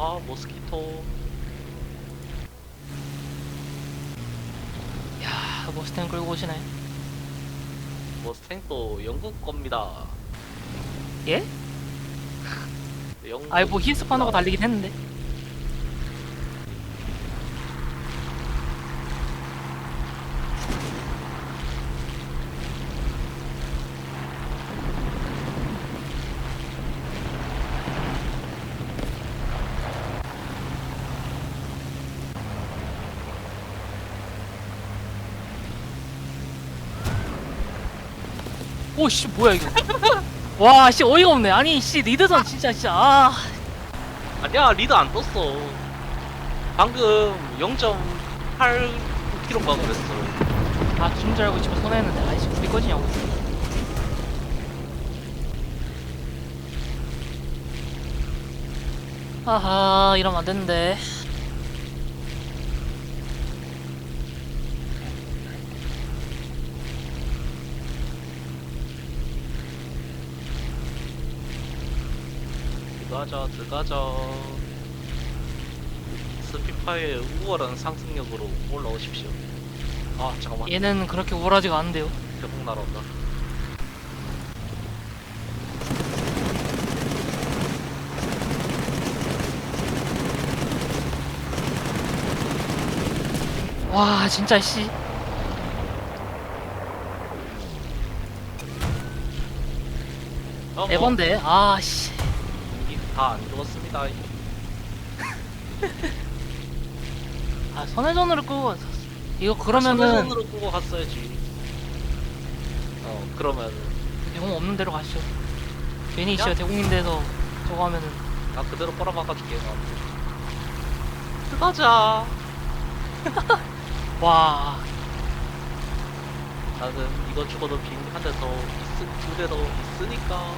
아 모스키토. 야 머스탱 끌고 오시네. 머스탱 또 영국 겁니다. 예? 영국 아이 뭐 히스파노가 달리긴 했는데 오씨 뭐야 이거 와씨 어이가 없네. 아니 씨 리드선 진짜 진짜 아. 아니야 리드 안 떴어. 방금 0.8km가 그랬어. 아, 죽는 줄 알고 집에 손해했는데, 아이씨, 우리 거지냐고. 아하, 이러면 안 되는데. 들어가자 들어가자 스피파의 우월한 상승력으로 올라오십시오 아 잠깐만 얘는 그렇게 우월하지가 않은데요. 대폭 날아온다 와, 진짜, 씨. 어, 뭐, 에반데, 아, 씨. 다 안 죽었습니다 아, 선회전으로 끄고, 갔었어. 이거 그러면은, 손으로 끄고 갔어야지 어 그러면 대공 없는 데로 가시죠. 괜히 야. 씨가 대공인데서 저거 하면은, 나 그대로 꼬라박아줄게 나 들어가자 와. 나는 이거 죽어도 비행기 한 대 더 있, 두대 더 있으니까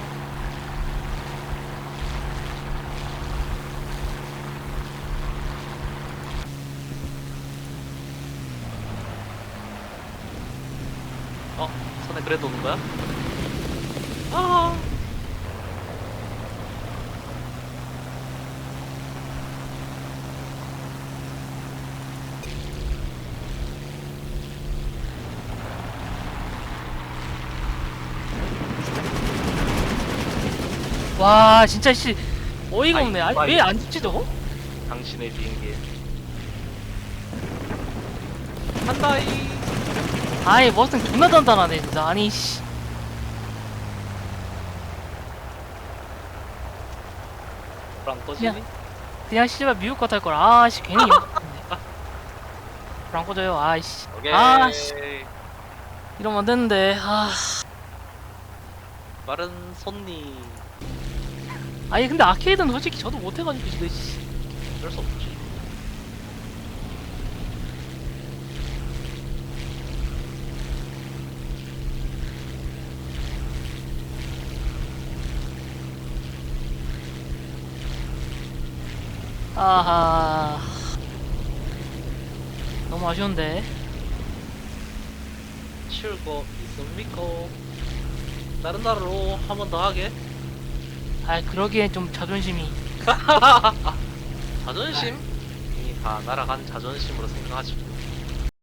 어? 그래도 오는 거야? 아 와, 진짜, 씨. 어이가 아이, 없네. 아니, 아이. 왜안 죽지, 저거? 당신의 비행기에 한다이 아이, 머스탱 존나 단단하네, 진짜. 아니, 씨. 불안 꺼지니? 야. 그냥 씨발 미국 같을 걸. 아씨 괜히. 불안 꺼져요. 아이씨. 오케이 아씨 이러면 안 되는데. 아. 빠른 손님 아니 근데 아케이드는 솔직히 저도 못해가지고 지금 씨. 어쩔 수 없지 아하. 너무 아쉬운데. 치울 거 있습니까? 다른 나라로 한 번 더 하게 아 그러기엔 좀 자존심이. 자존심? 이미 다 날아간 자존심으로 생각하지